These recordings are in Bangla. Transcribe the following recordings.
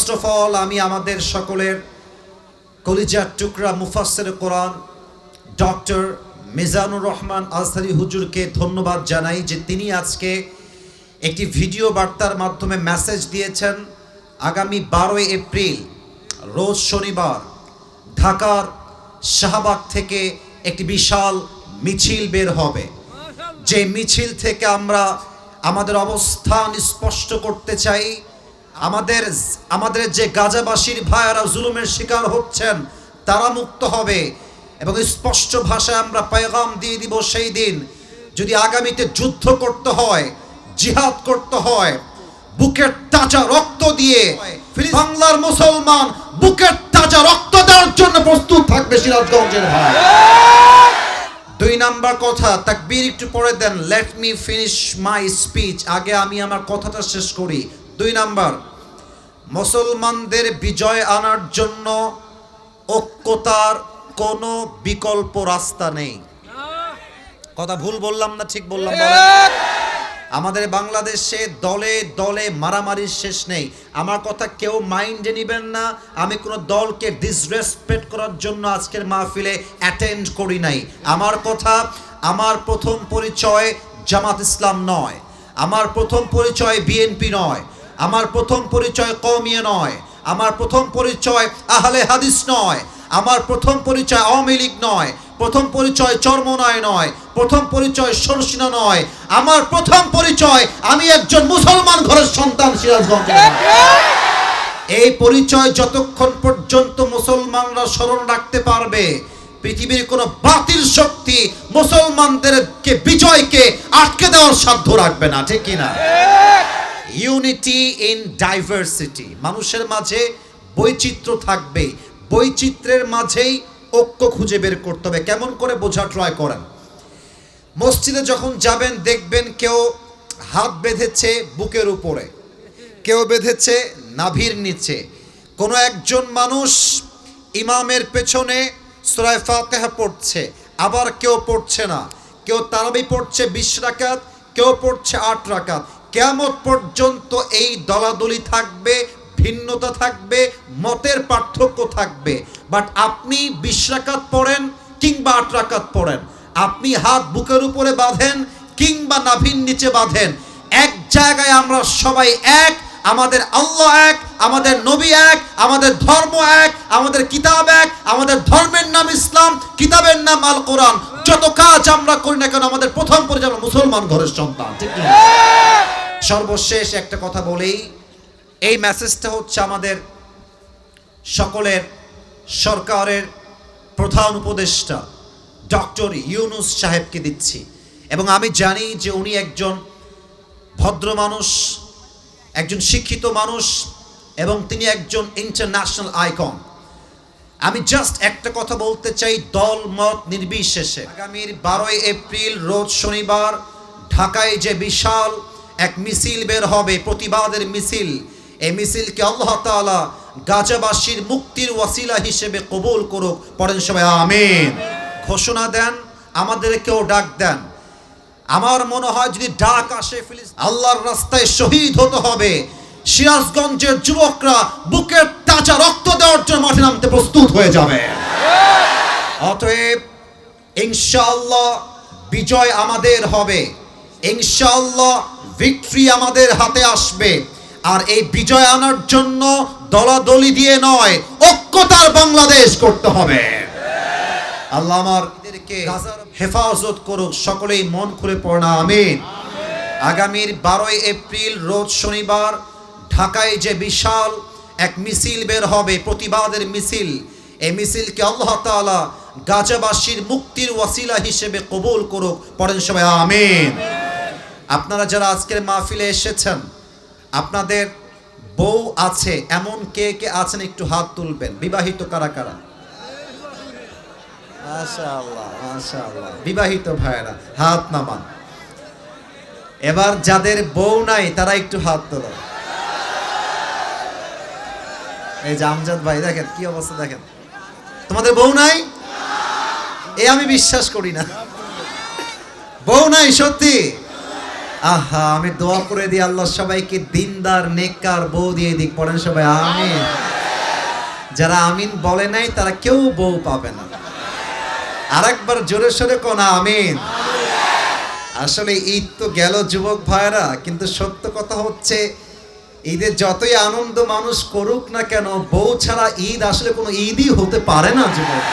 ফার্স্ট অফ অল আমি আমাদের সকলের কলিজার টুকরা মুফাসসির কোরআন, ডক্টর মিজানুর রহমান আজহারি হুজুরকে ধন্যবাদ জানাই যে তিনি আজকে একটি ভিডিও বার্তার মাধ্যমে মেসেজ দিয়েছেন আগামী বারোই এপ্রিল, রোজ শনিবার, ঢাকার শাহবাগ থেকে একটি বিশাল মিছিল বের হবে। যে মিছিল থেকে আমরা আমাদের অবস্থান স্পষ্ট করতে চাই আমাদের আমাদের যে গাজাবাসীর ভাইয়ারা জুলুমের শিকার হচ্ছেন, তারা মুক্ত হবে। এবং স্পষ্ট ভাষায় আমরা পেগাম দিয়ে দিব সেই দিন, যদি আগামীতে যুদ্ধ করতে হয়, জিহাদ করতে হয়, বুকের তাজা রক্ত দিয়ে বাংলার মুসলমান বুকের তাজা রক্ত দেওয়ার জন্য প্রস্তুত থাকবে সিরাজগঞ্জের ভাই। দুই নাম্বার কথা, তাকবীর একটু পরে দেন let me finish my speech আগে আমি আমার কথাটা শেষ করি। দুই নাম্বার মুসলমানদের বিজয় আনার জন্য ঐক্যতার কোনো বিকল্প রাস্তা নেই। কথা ভুল বললাম না, ঠিক বললাম? আমাদের বাংলাদেশে দলে দলে মারামারির শেষ নেই। আমার কথা কেউ মাইন্ডে নেবেন না। আমি কোনো দলকে ডিসরেসপেক্ট করার জন্য আজকের মাহফিলে অ্যাটেন্ড করি নাই। আমার কথা, আমার প্রথম পরিচয় জামাত ইসলাম নয়। আমার প্রথম পরিচয় বিএনপি নয়। আমার প্রথম পরিচয় কৌমিয়ে নয়, আমার প্রথম পরিচয় আহলে হাদিস নয়, আমার প্রথম পরিচয় আওয়ামী লীগ নয়, প্রথম পরিচয় চর্মনয় নয়, প্রথম পরিচয় সরসিনা নয়, আমার প্রথম পরিচয় আমি একজন মুসলমান ঘরের সন্তান সিরাজগঞ্জের এই পরিচয় যতক্ষণ পর্যন্ত মুসলমানরা স্মরণ রাখতে পারবে, পৃথিবীর কোনো বাতিল শক্তি মুসলমানদেরকে, বিজয়কে আটকে দেওয়ার সাধ্য রাখবে না, ঠিক কিনা? ইউনিটি ইন ডাইভার্সিটি মানুষের মাঝে বৈচিত্র্য থাকবে বৈচিত্র্যের মাঝেই ঐক্য খুঁজে বের করতে হবে। কেমন করে বোঝা ট্রাই করেন? মসজিদে যখন যাবেন, দেখবেন কেউ হাত বেঁধেছে বুকের উপরে। কেউ বেঁধেছে নাভির নিচে। কোনো একজন মানুষ ইমামের পেছনে সুরায় ফাতেহা পড়ছে, আবার কেউ পড়ছে না। কেউ তারাবি পড়ছে বিশ রাকাত, কেউ পড়ছে আট রাকাত। কেমন পর্যন্ত এই দলাদলি থাকবে, ভিন্নতা থাকবে, মতের পার্থক্য থাকবে। বাট আপনি বিশ রাকাত পড়েন কিংবা আট রাকাত পড়েন। আপনি হাত বুকের উপরে বাঁধেন কিংবা নাভির নিচে বাঁধেন। এক জায়গায় আমরা সবাই এক, আমাদের আল্লাহ এক, আমাদের নবী এক, আমাদের ধর্ম এক, আমাদের কিতাব এক, আমাদের ধর্মের নাম ইসলাম, কিতাবের নাম আল কোরআন। যত কাজ আমরা করি না কেন, আমাদের প্রথম পরিচয় আমরা মুসলমান ঘরের সন্তান, ঠিক সর্বশেষ একটা কথা বলেই এই মেসেজটা হচ্ছে আমাদের সকলের সরকারের প্রধান উপদেষ্টা, ডক্টর ইউনুস সাহেবকে দিচ্ছি। এবং আমি জানি যে উনি একজন ভদ্র মানুষ, একজন শিক্ষিত মানুষ, এবং তিনি একজন ইন্টারন্যাশনাল আইকন আমি জাস্ট একটা কথা বলতে চাই দল, মত নির্বিশেষে। আগামীর বারোই এপ্রিল, রোজ শনিবার ঢাকায় যে বিশাল এক মিছিল বের হবে, প্রতিবাদের মিছিল, এই মিছিলকে আল্লাহ তাআলা গাজাবাসীর মুক্তির ওয়াসিলা হিসেবে কবুল করুক। পড়েন সবাই, আমিন। ঘোষণা দেন, আমাদেরকেও ডাক দেন। আমার মনে হয় যদি ডাক আসে ফিলিস আল্লাহর রাস্তায় শহীদ হতে হবে। সিরাজগঞ্জের যুবকরা বুকের তাজা রক্ত দেওয়ার জন্য মাঠে নামতে প্রস্তুত হয়ে যাবে। অতএব, ইনশাআল্লাহ বিজয় আমাদের হবে। ইনশাআল্লাহ ভিক্টরি আমাদের হাতে আসবে। আর এই বিজয় আনার জন্য দলাদলি দিয়ে নয়, ঐক্যতার বাংলাদেশ করতে হবে। আল্লাহ আমার হেফাজত করুক সকলেই মন খুলে পড়া আমিন। আগামীর বারোই এপ্রিল, রোজ শনিবার ঢাকায় যে বিশাল এক মিছিল বের হবে, প্রতিবাদের মিছিল, এই মিছিলকে আল্লাহ তাআলা গাজাবাসীর মুক্তির ওয়াসিলা হিসেবে কবুল করুক। পড়েন সবাই, আমিন। আপনারা যারা আজকের মাহফিলে এসেছেন, আপনাদের বউ আছে, এমন কে কে আছেন একটু হাত তুলবেন। বিবাহিত কারা কারা? বিবাহিত ভাইয়েরা, হাত নামান। এবার যাদের বউ নাই, তারা একটু হাত তোলো। এই যে আমজাদ ভাই, দেখেন কি অবস্থা, দেখেন। তোমাদের বউ নাই? এ আমি বিশ্বাস করি না। বউ নাই, সত্যি? আহা, আমি দোয়া করে দিই আল্লাহ সবাইকে, দিনদার, নেককার বউ দিয়ে দিক পড়েন সবাই, আমিন। যারা আমিন বলে নাই, তারা কেউ বউ পাবে না। আরেকবার জোরে সোরে কোন, আমিন। আসলে ঈদ তো গেল যুবক ভাইরা কিন্তু সত্য কথা হচ্ছে ঈদের যতই আনন্দ মানুষ করুক না কেন, বউ ছাড়া ঈদ আসলে কোনো ঈদই হতে পারে না যুবক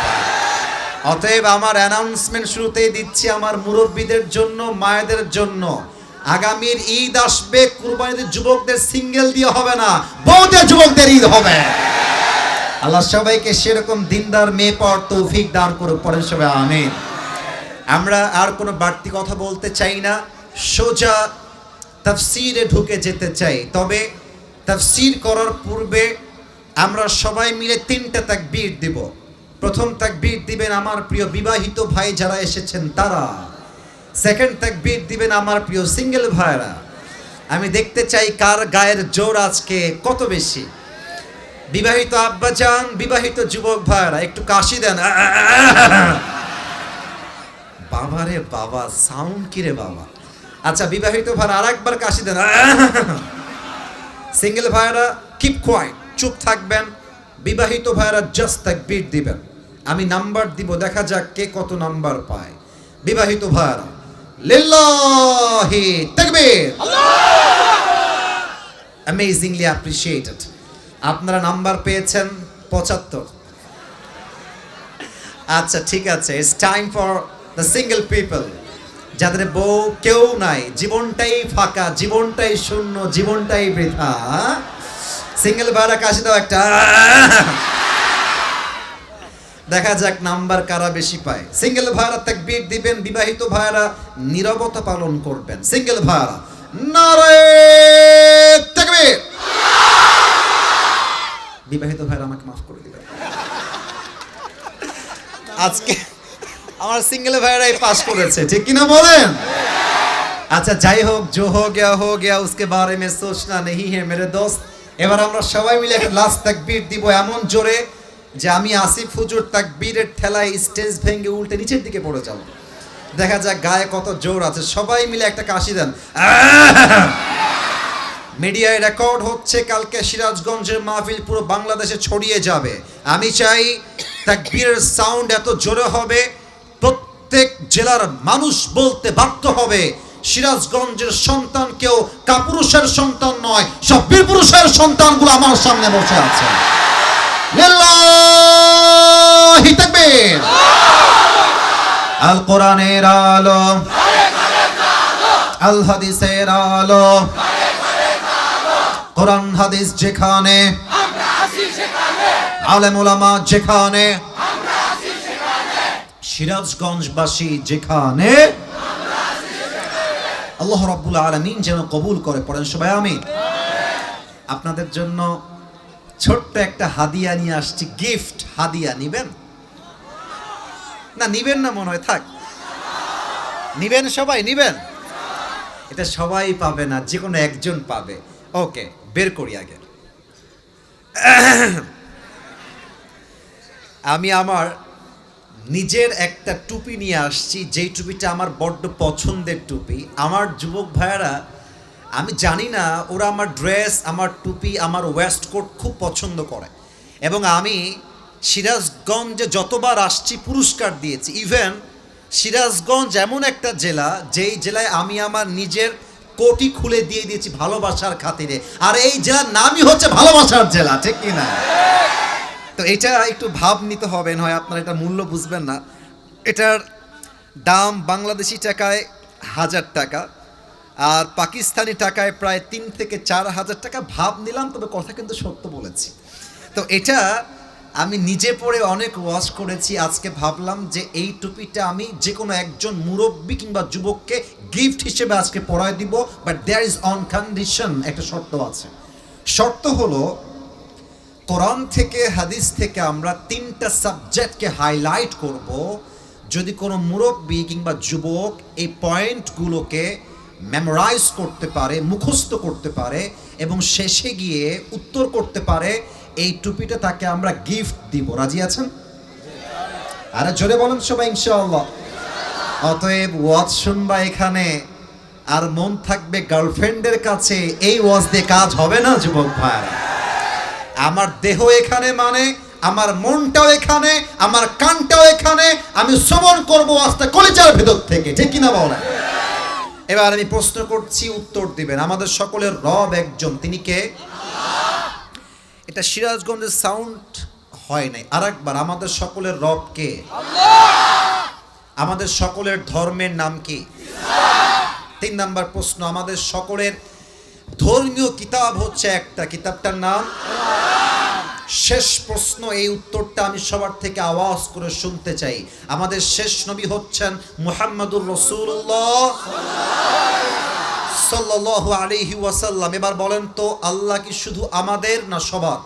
অতএব আমার অ্যানাউন্সমেন্ট শুরুতেই দিচ্ছি আমার মুরব্বীদের জন্য, মায়েদের জন্য। আগামীর ঈদ আসবে কুরবানিদের যুবকদের সিঙ্গেল দিয়ে হবে না, বউদের যুবকদের ঈদ হবে। আল্লাহ সবাইকে সেরকম দিনদার মেয়ে পাওয়ার তৌফিক দান করুক, পরের সবাই আমিন। আমরা আর কোনো বাড়তি কথা বলতে চাই না, সোজা তাফসিরে ঢুকে যেতে চাই। তবে তাফসির করার পূর্বে আমরা সবাই মিলে তিনটা তাকবীর দিব। প্রথম তাকবীর দিবেন আমার প্রিয় বিবাহিত ভাই যারা এসেছেন তারা। সেকেন্ড তাকবীর দিবেন আমার প্রিয় সিঙ্গেল ভাইরা। আমি দেখতে চাই কার গায়ের জোর আজকে কত বেশি। বিবাহিত আব্বাজান, বিবাহিত যুবক ভাইরা, একটু কাশি দেন। বাবারে বাবা সাউন্ড কি রে বাবা? আচ্ছা বিবাহিত ভাইরা আর একবার কাশি দেন। সিঙ্গেল ভাইরা কিপ কোয়াইট চুপ থাকবেন। বিবাহিত ভাইরা জাস্ট তাকবীর দিবেন। আমি নাম্বার দিব, দেখা যাক কে কত নাম্বার পায়। বিবাহিত ভাইরা লিল্লাহি তাকবীর। অ্যামেজিংলি অ্যাপ্রিসিয়েটেড আপনারা নাম্বার পেয়েছেন পঁচাত্তর। আচ্ছা ঠিক আছে it's time for the single people যাদের বউ কেউ নাই, জীবনটাই ফাঁকা, জীবনটাই শূন্য, জীবনটাই বৃথা। সিঙ্গেল ভাড়া কাশি দাও একটা। দেখা যাক নাম্বার কারা বেশি পায়। সিঙ্গেল ভাড়া তাকবীর দিবেন, বিবাহিত ভাইরা নীরবতা পালন করবেন। সিঙ্গেল ভাড়া নারে বিবাহিত ভাইরা আমাকে মাফ করে দিবেন। আজকে আমার সিঙ্গেল ভাইরাই পাস করেছে, ঠিক কিনা বলেন? আচ্ছা যাই হোক জো হো গয়া হো গয়া উসকে বারে মে সোচনা নেহি হে মেরে দোস্ত। এবার আমরা সবাই মিলে একটা লাস্ট তাকবীর দিব এমন জোরে যে আমি আসিফ হুজুর তাকবীরের ঠেলায় স্টেজ ভেঙে উল্টে নিচের দিকে পড়ে যাব। দেখা যাক গায়ে কত জোর আছে। সবাই মিলে একটা কাশি দেন। মিডিয়ায় রেকর্ড হচ্ছে, কালকে সিরাজগঞ্জের মাহফিল পুরো বাংলাদেশে ছড়িয়ে যাবে। আমি চাই তাকবীরের সাউন্ড এত জোরে হবে প্রত্যেক জেলার মানুষ বলতে বাধ্য হবে সিরাজগঞ্জের সন্তান কেউ কাপুরুষের সন্তান নয় সব বীরপুরুষের সন্তানগুলো আমার সামনে বসে আছে। আল কোরআনের আলো আল। হাদিসের আলো। কোরআন হাদিস যেখানে আলেম ওলামা যেখানে সিরাজগঞ্জবাসী যেখানে আল্লাহ রাব্বুল আলামিন যেন কবুল করে, পড়েন সবাই আমি আপনাদের জন্য ছোট্ট একটা হাদিয়া নিয়ে আসছি, গিফট হাদিয়া, নিবেন? না নিবেন না মনে হয়, থাক। নিবেন সবাই, নিবেন? এটা সবাই পাবে না যে কোনো একজন পাবে। ওকে, বের করি আগে। আমি আমার নিজের একটা টুপি নিয়ে আসছি, যেই টুপিটা আমার বড্ড পছন্দের টুপি। আমার যুবক ভাইয়ারা, আমি জানি না, ওরা আমার ড্রেস, আমার টুপি, আমার ওয়েস্ট কোট খুব পছন্দ করে। এবং আমি সিরাজগঞ্জে যতবার আসছি, পুরস্কার দিয়েছি। ইভেন সিরাজগঞ্জ এমন একটা জেলা, যেই জেলায় আমি আমার নিজের কোটি খুলে দিয়ে দিয়েছি ভালোবাসার খাতিরে। আর এই জেলার নামই হচ্ছে ভালোবাসার জেলা, ঠিক কি না? তো এটা একটু ভাব নিতে হবে, নয় আপনারা এটা মূল্য বুঝবেন না। এটার দাম বাংলাদেশি টাকায় হাজার টাকা, আর পাকিস্তানি টাকায় প্রায় তিন থেকে চার হাজার টাকা ভাব নিলাম, তবে কথা কিন্তু সত্য বলেছি। তো এটা আমি নিজে পড়ে অনেক ওয়াশ করেছি, আজকে ভাবলাম যে এই টুপিটা আমি যে কোনো একজন মুরব্বী কিংবা যুবককে গিফট হিসেবে আজকে পরায় দিব but there is one condition একটা শর্ত আছে। শর্ত হলো কোরআন থেকে, হাদিস থেকে আমরা তিনটা সাবজেক্টকে হাইলাইট করব। যদি কোনো মুরব্বী কিংবা যুবক এই পয়েন্টগুলোকে মেমোরাইজ করতে পারে, মুখস্থ করতে পারে এবং শেষে গিয়ে উত্তর করতে পারে, এই টুপিটা তাকে আমরা গিফট দিব। রাজি আছেন? আরে জোরে বলেন সবাই, ইনশাআল্লাহ। অতএব ওয়াজ শুনবা এখানে, আর মন থাকবে গার্লফ্রেন্ডের কাছে, এই ওয়াজ দিয়ে কাজ হবে না, যুবক ভাইরা আমার দেহ এখানে মানে আমার মনটাও এখানে, আমার কানটাও এখানে, আমি শ্রবণ করব আস্তে কলেজার ভেতর থেকে, ঠিক কিনা বলেন এবার আমি প্রশ্ন করছি, উত্তর দিবেন। আমাদের সকলের রব একজন, তিনি কে? এটা সিরাজগঞ্জের সাউন্ড হয় নাই। আর একবার আমাদের সকলের রব কে? আমাদের সকলের ধর্মের নাম কি? তিন নাম্বার প্রশ্ন, আমাদের সকলের ধর্মীয় কিতাব হচ্ছে একটা। কিতাবটার নাম? শেষ প্রশ্ন এই উত্তরটা আমি সবার থেকে আওয়াজ করে শুনতে চাই। আমাদের শেষ নবী হচ্ছেন মুহাম্মাদুর রসুল্লাহ সাল্লাল্লাহু আলাইহি ওয়াসাল্লাম। এবার বলেন তো আল্লাহ কি শুধু আমাদের না সবার?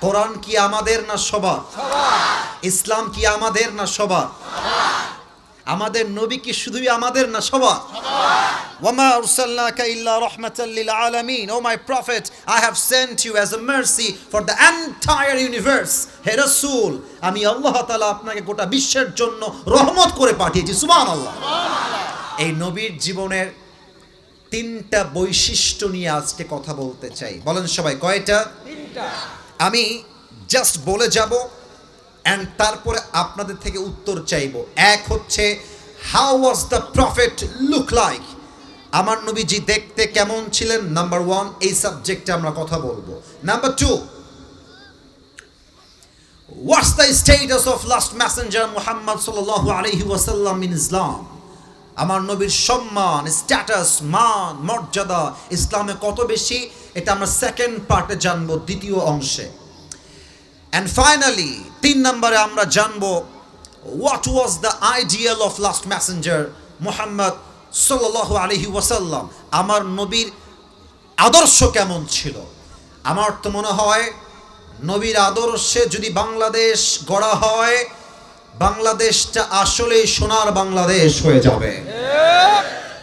কোরআন কি আমাদের না সবার। ইসলাম কি আমাদের না সবার? আমাদের নবী কি শুধুই আমাদের না সবার? ওয়ামা উরসাল্লাকা ইল্লা রাহমাতাল লিল আলামিন। ও my prophet I have sent you as a mercy for the entire universe হে রাসূল, আমি আল্লাহ তাআলা আপনাকে গোটা বিশ্বের জন্য রহমত করে পাঠিয়েছি, সুবহানাল্লাহ। এই নবীর জীবনের তিনটা বৈশিষ্ট্য নিয়ে আজকে কথা বলতে চাই। বলেন সবাই, কয়টা? আমি জাস্ট বলে যাব অ্যান্ড তারপরে আপনাদের থেকে উত্তর চাইব। এক হচ্ছে how was the prophet look like আমার নবীজি দেখতে কেমন ছিলেন? নাম্বার ওয়ান এই সাবজেক্টে আমরা কথা বলব। Number two what's the status of last messenger Mohammad সাল্লাল্লাহু আলহি ওয়াসাল্লাম ইন ইসলাম আমার নবীর সম্মান স্ট্যাটাস মান, মর্যাদা ইসলামে কত বেশি? এটা আমরা সেকেন্ড পার্টে জানব, দ্বিতীয় অংশে। অ্যান্ড ফাইনালি তিন নম্বরে আমরা জানব what was the ideal of last messenger Mohammad সাল্লাহ আলহি ওয়াসাল্লাম? আমার নবীর আদর্শ কেমন ছিল? আমার তো মনে হয়, নবীর আদর্শে যদি বাংলাদেশ গড়া হয়, বাংলাদেশটা আসলেই সোনার বাংলাদেশ হয়ে যাবে।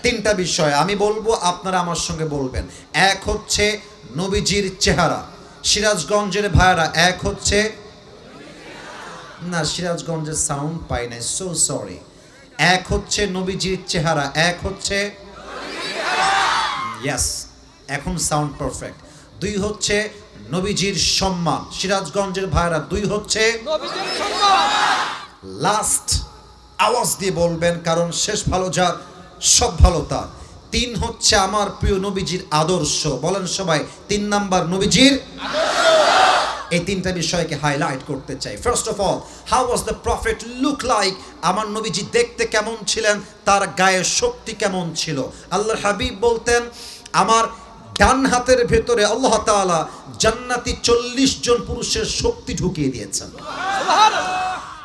তিনটা বিষয় আমি বলব, আপনারা আমার সঙ্গে বলবেন। এক হচ্ছে নবীজির চেহারা। সিরাজগঞ্জের ভাইয়ারা এক হচ্ছে না সিরাজগঞ্জের সাউন্ড পাই নাই সো সরি এক হচ্ছে নবীজির চেহারা এক হচ্ছে ইয়াস এখন সাউন্ড পারফেক্ট দুই হচ্ছে নবীজির সম্মান সিরাজগঞ্জের ভাইয়ারা দুই হচ্ছে লাস্ট আওয়াজ দিয়ে বলবেন কারণ শেষ ভালো যার সব ভালো তার। তিন হচ্ছে আমার প্রিয় নবীজির আদর্শ। বলেন সবাই, তিন নাম্বার নবীজির এই তিনটা বিষয়কে হাইলাইট করতে চাই। First of all how was the prophet look like আমার নবীজি দেখতে কেমন ছিলেন? তার গায়ের শক্তি কেমন ছিল? আল্লাহ হাবিব বলতেন, আমার ডান হাতের ভেতরে আল্লাহ তাআলা জান্নাতি চল্লিশ জন পুরুষের শক্তি ঢুকিয়ে দিয়েছেন।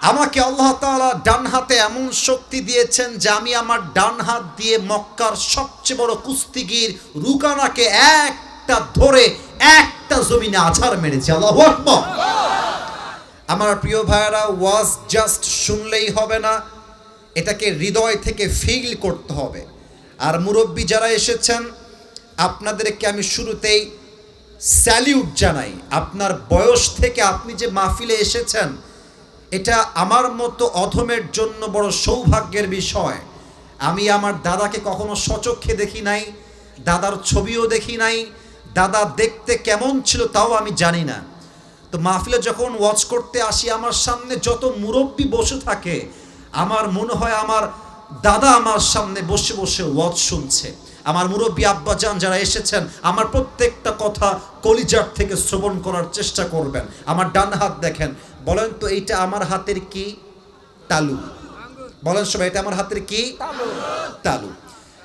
আমাকে আল্লাহ তাআলা ডান হাতে এমন শক্তি দিয়েছেন যে আমি আমার ডান হাত দিয়ে মক্কার সবচেয়ে বড় কুস্তিগির রুকানাকে একটা ধরে একটা জমিনে আছাড় মেরেছি। আল্লাহ আমার প্রিয় ভাইয়েরা, ওয়াজ জাস্ট শুনলেই হবে না, এটাকে হৃদয় থেকে ফিল করতে হবে। আর মুরব্বী যারা এসেছেন, আপনাদেরকে আমি শুরুতেই স্যালিউট জানাই। আপনার বয়স থেকে আপনি যে মাহফিলে এসেছেন এটা আমার মতো অধমের জন্য বড় সৌভাগ্যের বিষয়। আমি আমার দাদাকে কখনো সচক্ষে দেখি নাই, দাদার ছবিও দেখি নাই, দাদা দেখতে কেমন ছিল তাও আমি জানি না। তো মাহফিলে যখন ওয়াচ করতে আসি, আমার সামনে যত মুরব্বী বসে থাকে, আমার মনে হয় আমার দাদা আমার সামনে বসে বসে ওয়াচ শুনছে। আমার মুরব্বী আব্বাজান যারা এসেছেন, আমার প্রত্যেকটা কথা কলিজার থেকে শ্রবণ করার চেষ্টা করবেন। আমার ডান হাত দেখেন বলেন তো এইটা আমার হাতের কি? তালু। বলেন সবাই, এটা আমার হাতের কি? তালু।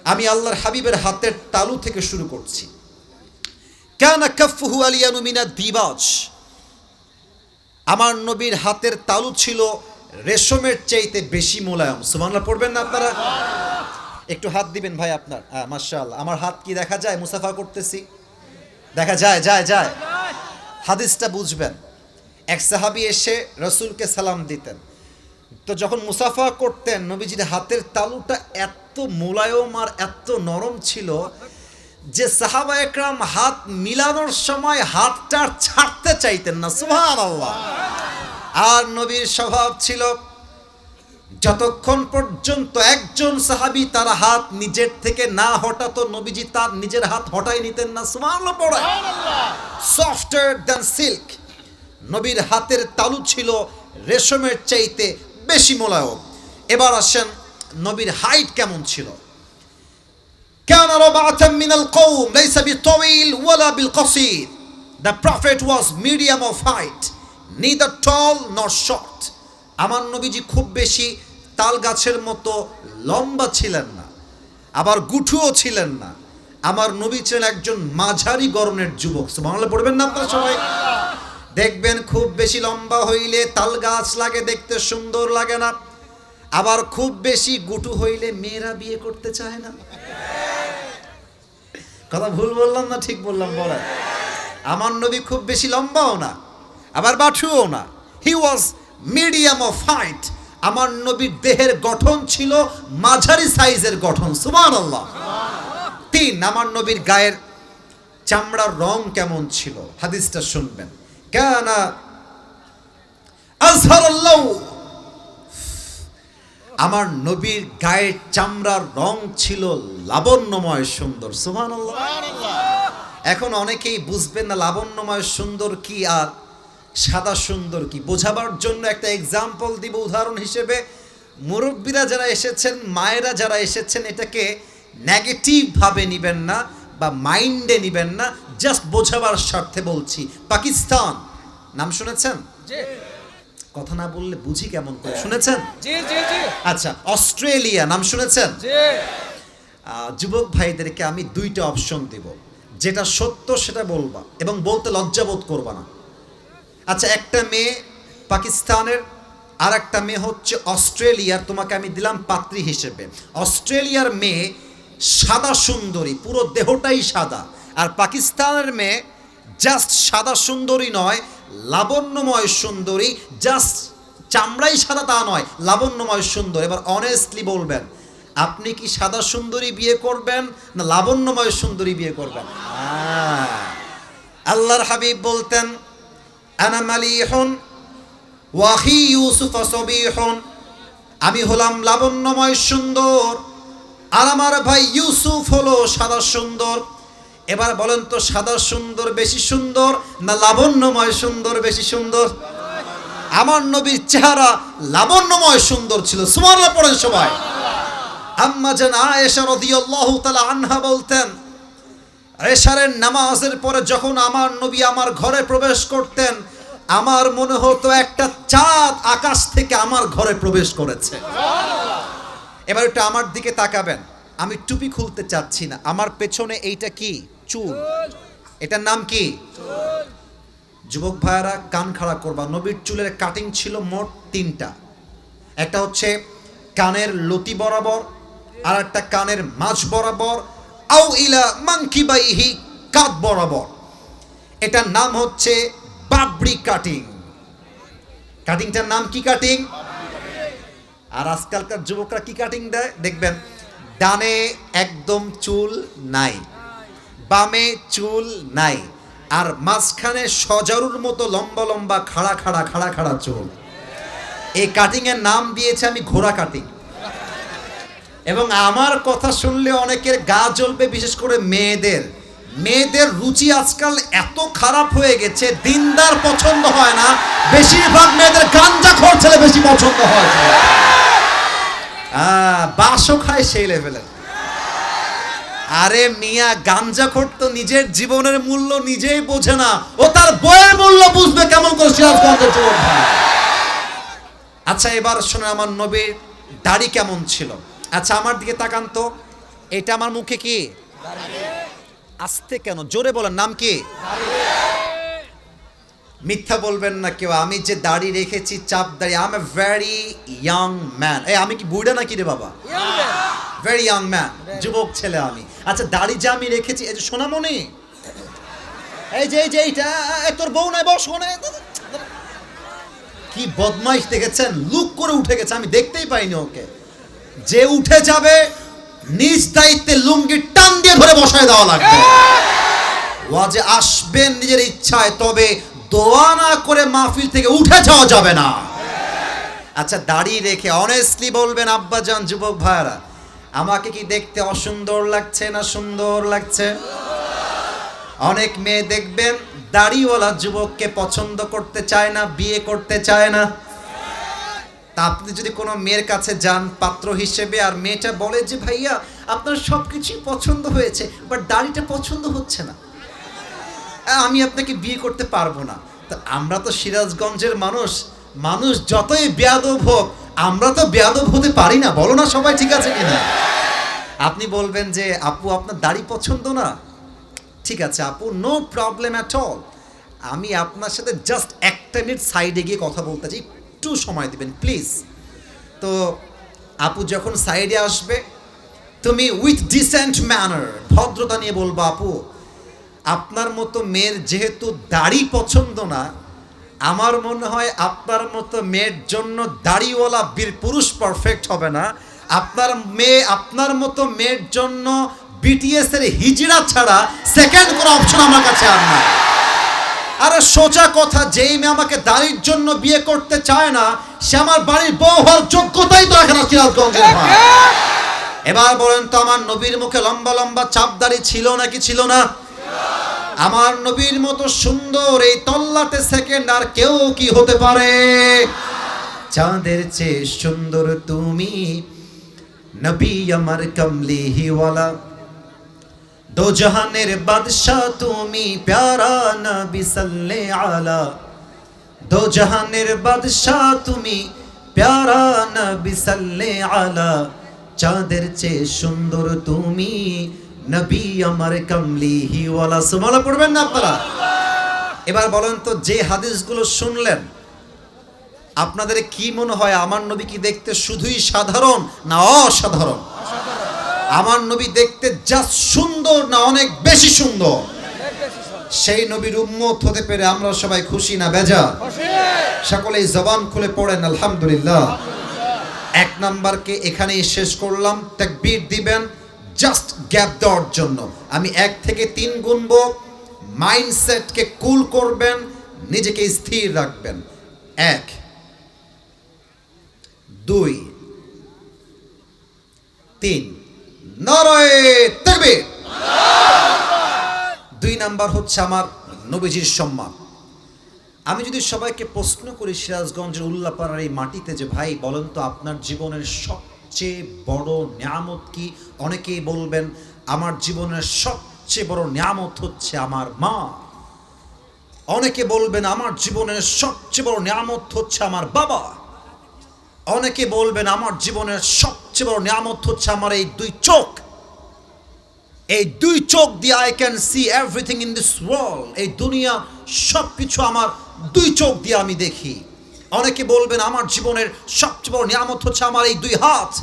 আমি আল্লাহর হাবিবের হাতের তালু থেকে শুরু করছি। কানা কাফুহু আলিয়ানু মিনা দিবাজ। আমার নবীর হাতের তালু ছিল রেশমের চাইতে বেশি মোলায়ম। সুবহানাল্লাহ, পড়বেন না আপনারা? একটু হাত দিবেন ভাই আপনার। মাশাআল্লাহ। আমার হাত কি দেখা যায়? মুসাফা করতেছি। দেখা যায় যায় যায়। হাদিসটা বুঝবেন। এক সাহাবি এসে রসুলকে সালাম দিতেন। তো যখন মুসাফা করতেন নবীজির হাতের তালুটা এত মোলায়ম আর এত নরম ছিল যে সাহাবা একরাম হাত মিলানোর সময় হাতটা ছাড়তে চাইতেন না সুহান আল্লাহ আর নবীর স্বভাব ছিল যতক্ষণ পর্যন্ত একজন সাহাবি তার হাত নিজের থেকে না হটাতো নবীজি তার নিজের হাত হটাই নিতেন না সুবহানাল্লাহ। পড়ায় সফটার দ্যান সিল্ক নবীর হাতের তালু ছিল রেশমের চাইতে বেশি মোলায়ম এবার আসেন নবীর হাইট কেমন ছিল كان ربعة من القوم ليس بالطويل ولا بالقصير The prophet was medium of height neither tall nor short আমার নবীজি খুব বেশি তাল গাছের মতো লম্বা ছিলেন না আবার গুঠুও ছিলেন না আমার নবী ছিলেন একজন মাঝারি গরনের যুবক বাংলা পড়বেন না আপনারা সবাই দেখবেন খুব বেশি লম্বা হইলে তাল গাছ লাগে, দেখতে সুন্দর লাগে না। আবার খুব বেশি গুটু হইলে মেয়েরা বিয়ে করতে চায় না। কথা ভুল বললাম না ঠিক বললাম, বলেন। আমার নবী খুব বেশি লম্বাও না, আবার বাঠুও না। He was medium of height আমার নবীর দেহের গঠন ছিল মাঝারি সাইজের গঠন সুমান আল্লাহ তিন, আমার নবীর গায়ের চামড়ার রং কেমন ছিল, হাদিসটা শুনবেন। কেনা আজহারাল্লাহ। আমার নবীর গায়ের চামড়ার রং ছিল লাবণ্যময় সুন্দর সুবহানাল্লাহ। এখন অনেকেই বুঝবেন না লাবণ্যময় সুন্দর কি আর সাদা সুন্দর কি। বোঝাবার জন্য একটা এক্সাম্পল দিব উদাহরণ হিসেবে। মুরব্বীরা যারা এসেছেন মায়েরা যারা এসেছেন এটাকে নেগেটিভ ভাবে নিবেন না বা মাইন্ডে নিবেন না। জাস্ট বোঝাবার স্বার্থে বলছি। পাকিস্তান। নাম শুনেছেন? কথা না বললে বুঝি কেমন করে। শুনেছেন? আচ্ছা অস্ট্রেলিয়া। নাম শুনেছেন? যুবক ভাইদেরকে আমি দুইটা অপশন দেব। যেটা সত্য সেটা বলবা এবং বলতে লজ্জাবোধ করবা না। আচ্ছা একটা মেয়ে পাকিস্তানের আর একটা মেয়ে হচ্ছে অস্ট্রেলিয়ার। তোমাকে আমি দিলাম পাত্রী হিসেবে। অস্ট্রেলিয়ার মেয়ে সাদা সুন্দরী পুরো দেহটাই সাদা। আর পাকিস্তানের মেয়ে জাস্ট সাদা সুন্দরী নয় লাবণ্যময় সুন্দরী জাস্ট চামড়াই সাদা তা নয় লাবণ্যময় সুন্দর। এবার অনেস্টলি বলবেন আপনি কি সাদা সুন্দরী বিয়ে করবেন না লাবণ্যময় সুন্দরী বিয়ে করবেন? আহ, আল্লাহর হাবিব বলতেন আনা মালিহুন ওয়াহি ইউসুফ সবিহুন। আমি হলাম লাবণ্যময় সুন্দর আর আমার ভাই ইউসুফ হলো সাদা সুন্দর। এবার বলেন তো সাদা সুন্দর, বেশি সুন্দর না লাবণ্যময় সুন্দর, বেশি সুন্দর? আমার নবীর চেহারা লাবণ্যময় সুন্দর ছিল সুমারলা পড়েন সবাই। আম্মা যেন আয়েশা রাদিয়াল্লাহু তাআলা আনহা বলতেন, এশারের নামাজের পরে যখন আমার নবী আমার ঘরে প্রবেশ করতেন, আমার মনে হতো একটা চাঁদ আকাশ থেকে আমার ঘরে প্রবেশ করেছে। এবার একটু আমার দিকে তাকাবেন, আমি টুপি খুলতে চাচ্ছি না, আমার পেছনে এইটা কি? চুল। এটার নাম কি? যুবক ভাইয়ারা, কান খাড়া করবা। নবীর চুলের কাটিং ছিল মোট তিনটা। একটা হচ্ছে কানের লতি বরাবর আর একটা কানের মাঝ বরাবর আউ ইলা মাংকিবাইহি কাত বরাবর। এটার নাম হচ্ছে বাবরি কাটিং কাটিংটার নাম কি কাটিং আর আজকালকার যুবকরা কি কাটিং দেয়? দেখবেন, ডানে একদম চুল নাই। বামে চুল নাই, আর মাঝখানে সজারুর মতো লম্বা লম্বা খাড়া খাড়া খাড়া খাড়া চুল। এই কাটিং এর নাম দিয়েছে আমি ঘোড়া কাটিং এবং আমার কথা শুনলে অনেকের গা জ্বলবে, বিশেষ করে মেয়েদের। মেয়েদের রুচি আজকাল এত খারাপ হয়ে গেছে, দিনদার পছন্দ হয় না। বেশিরভাগ মেয়েদের গাঞ্জা খোর ছেলে বেশি পছন্দ হয়। বাসও খায় সেই লেভেলের আরে মিয়া গাঞ্জা তো নিজের জীবনের মূল্য নিজেই বোঝে না। ও তার বইয়ের মূল্য বুঝবে কেমন করে সিরাজগঞ্জের যুবক। আচ্ছা এবার শোনেন আমার নবীর দাড়ি কেমন ছিল? আচ্ছা আমার দিকে তাকান তো। এটা আমার মুখে কি? আসতে কেন? জোরে বলেন, নাম কি? মিথ্যা বলবেন না কেউ। আমি যে দাড়ি রেখেছি চাপ দাড়ি I am a very young man এই আমি কি বুড়া নাকি রে বাবা? ভেরি ইয়াং ম্যান যুবক ছেলে আমি। আচ্ছা দাড়ি যে আমি রেখেছি এই যে সোনামণি? এই যে এই যে এইটা তোর বউ নাই বস শোনে কি বদমাইশ দেখেছেন? লুক করে উঠে গেছে আমি দেখতেই পাইনি ওকে। যে উঠে যাবে নিজ দায়িত্বে লুঙ্গি টান দিয়ে ধরে বসায় দেওয়া লাগবে। ওয়াজে আসবেন নিজের ইচ্ছায় তবে দোয়া না করে মাহফিল থেকে উঠে যাওয়া যাবে না। আচ্ছা দাড়ি রেখে অনেস্টলি বলবেন, আব্বাজান, যুবক ভাইরা আমাকে কি দেখতে অসুন্দর লাগছে না সুন্দর লাগছে? অনেক মেয়ে দেখবেন, দাড়িওয়ালা যুবককে পছন্দ করতে চায় না, বিয়ে করতে চায় না। তা আপনি যদি কোনো মেয়ের কাছে যান, পাত্র হিসেবে, আর মেয়েটা বলে যে, ভাইয়া, আপনার সব কিছুই পছন্দ হয়েছে বাট দাড়িটা পছন্দ হচ্ছে না। আমি আপনাকে বিয়ে করতে পারব না। তা আমরা তো সিরাজগঞ্জের মানুষ মানুষ যতই বেয়াদব হোক, আমরা তো বেয়াদব হতে পারি না। বলো না সবাই ঠিক আছে কিনা? আপনি বলবেন যে, আপু, আপনার দাড়ি পছন্দ না? ঠিক আছে, আপু নো প্রবলেম অ্যাট অল আমি আপনার সাথে জাস্ট একটা মিনিট সাইডে গিয়ে কথা বলতে চাই। একটু সময় দিবেন প্লিজ তো, আপু, যখন সাইডে আসবে, তুমি উইথ ডিসেন্ট ম্যানার ভদ্রতা নিয়ে বলব, আপু আপনার মতো মেয়ের যেহেতু দাড়ি পছন্দ না আমার মনে হয় আপনার মতো মেয়ের জন্য দাড়িওয়ালা বীর পুরুষ পারফেক্ট হবে না। আপনার মেয়ে আপনার মতো মেয়ের জন্য বিটিএস এর হিজড়া ছাড়া সেকেন্ড কোনো অপশন আমার কাছে আর না আরে সোজা কথা যেই মেয়ে আমাকে দাড়ির জন্য বিয়ে করতে চায় না সে আমার বাড়ির বউ হওয়ার যোগ্যতাই তো এখানে সিরাজগঞ্জের এবার বলেন তো আমার নবীর মুখে লম্বা লম্বা চাপ দাড়ি ছিল নাকি ছিল না? আমার নবীর মতো সুন্দর এই তল্লাটে সেকেন্ড আর কেউ কি হতে পারে? চাঁদের চেয়ে সুন্দর তুমি নবী আমার কমলিহিওয়ালা। দো জাহানের বাদশাহ তুমি প্যারা নবী সাল্লে আলা দো জাহানের বাদশাহ তুমি প্যারা নবী সাল্লে আলা চাঁদের চেয়ে সুন্দর তুমি নবী আমার কমলিহি ওয়ালা সুমালা পড়বেন না আপনারা? এবার বলেন তো, যে হাদিসগুলো শুনলেন, আপনাদের কি মনে হয়, আমার নবী কি দেখতে শুধুই সাধারণ না অসাধারণ? আমার নবী দেখতে যা সুন্দর না অনেক বেশি সুন্দর। সেই নবীর উম্মত হতে পেরে আমরা সবাই খুশি না বেজা সকলেই জবান খুলে পড়েন, আলহামদুলিল্লাহ। এক নাম্বারকে এখানেই শেষ করলাম, তাকবীর দিবেন জাস্ট গ্যাপ দেওয়ার জন্য। আমি এক থেকে তিন গুনবো মাইন্ডসেটকে কুল করবেন, নিজেকে স্থির রাখবেন। এক। দুই। তিন। নরয়ে দুই নাম্বার হচ্ছে আমার নবীজির সম্মান। আমি যদি সবাইকে প্রশ্ন করি সিরাজগঞ্জের উল্লাপাড়ার এই মাটিতে যে, ভাই, বলেন তো আপনার জীবনের সবচেয়ে বড় নিয়ামত কি? অনেকেই বলবেন, আমার জীবনের সবচেয়ে বড় নিয়ামত হচ্ছে আমার মা। অনেকে বলবেন, আমার জীবনের সবচেয়ে বড় নিয়ামত হচ্ছে আমার বাবা। অনেকে বলবেন, আমার জীবনের সবচেয়ে বড় নিয়ামত হচ্ছে আমার এই দুই চোখ। এই দুই চোখ দিয়ে I can see everything in this world এই দুনিয়া সব কিছু আমার দুই চোখ দিয়ে আমি দেখি। অনেকে বলবেন, আমার জীবনের সবচেয়ে বড় নিয়ামত হচ্ছে আমার এই দুই হাত।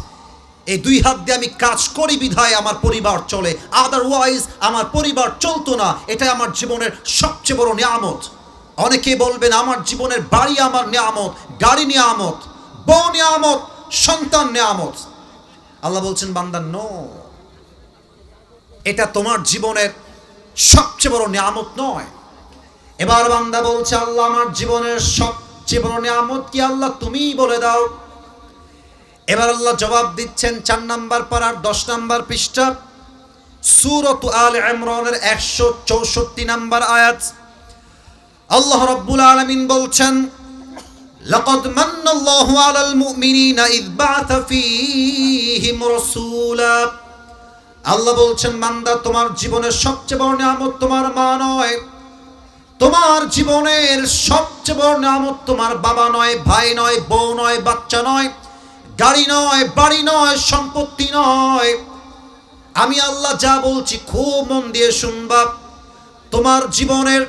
এই দুই হাত দিয়ে আমি কাজ করি বিধায় আমার পরিবার চলে। আদারওয়াইজ আমার পরিবার চলতো না। এটাই আমার জীবনের সবচেয়ে বড় নিয়ামত। অনেকে বলবেন, আমার জীবনের বাড়ি আমার নিয়ামত, গাড়ি নিয়ামত, বউ নিয়ামত, সন্তান নিয়ামত। আল্লাহ বলছেন, বান্দা নো এটা তোমার জীবনের সবচেয়ে বড় নিয়ামত নয়। এবার বান্দা বলছে, আল্লাহ, আমার জীবনের সবচেয়ে বড় নিয়ামত কি আল্লাহ তুমিই বলে দাও এবার আল্লাহ জবাব দিচ্ছেন চার নাম্বার পাড়ার দশ নাম্বার পৃষ্ঠা সুরত আল ইমরানের একশো চৌষট্টি নাম্বার আয়াত আল্লাহ রব্বুল আলমিন বলছেন لقد من الله على المؤمنين إذ بعث فيهم رسولا আল্লাহ বলছেন মান্দা তোমার জীবনের সবচেয়ে বড় নিয়ামত তোমার মা নয় তোমার জীবনের সবচেয়ে বড় নামত তোমার বাবা নয় ভাই নয় বউ নয় বাচ্চা নয় গাড়ি নয় বাড়ি নয় সম্পত্তি নয়। আমি আল্লাহ যা বলছি খুব মন দিয়ে শুনবা। তোমার জীবনের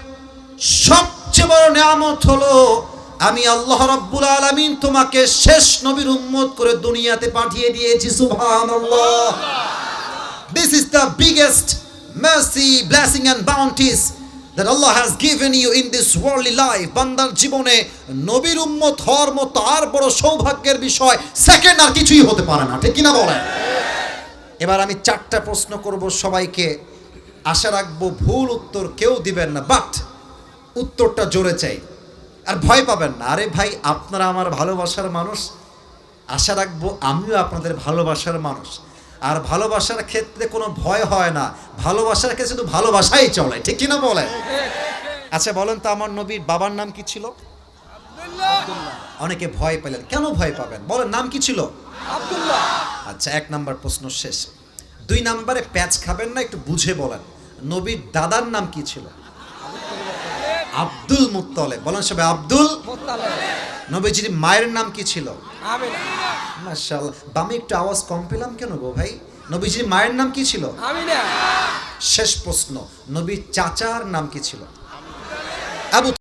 সবচেয়ে বড় নিয়ামত হলো আমি আল্লাহ রাব্বুল আলামিন তোমাকে শেষ নবীর উম্মত করে দুনিয়াতে পাঠিয়ে দিয়েছি সুবহানাল্লাহ। This is the biggest mercy, blessing and bounties that Allah has given you in this worldly life. বান্দার জীবনে নবীর উম্মত হওয়ার মতো আর বড় সৌভাগ্যের বিষয় সেকেন্ড আর কিছুই হতে পারে না, ঠিক কিনা বলেন এবার আমি চারটা প্রশ্ন করব সবাইকে, আশা রাখব ভুল উত্তর কেউ দিবেন না বাট উত্তরটা জোরে চাই, আর ভয় পাবেন না, আরে ভাই আপনারা আমার ভালোবাসার মানুষ, আশা রাখব আমিও আপনাদের ভালোবাসার মানুষ আর ভালোবাসার ক্ষেত্রে কোনো ভয় হয় না। ভালোবাসার ক্ষেত্রে শুধু ভালোবাসাই চলে ঠিক কিনা বলে আচ্ছা বলেন তো আমার নবীর বাবার নাম কি ছিল? অনেকে ভয় পেলেন। কেন ভয় পাবেন? বলেন নাম কি ছিল? আব্দুল্লাহ। আচ্ছা এক নাম্বার প্রশ্ন শেষ। দুই নাম্বারে প্যাচ খাবেন না একটু বুঝে বলেন। নবীর দাদার নাম কি ছিল? আব্দুল মুত্তলে বলেন সবাই আব্দুল নবীজির মায়ের নাম কি ছিল? মাশাআল্লাহ। বামে একটু আওয়াজ কম পেলাম কেন গো ভাই? নবীজির মায়ের নাম কি ছিল? শেষ প্রশ্ন নবীর চাচার নাম কি ছিল? আবু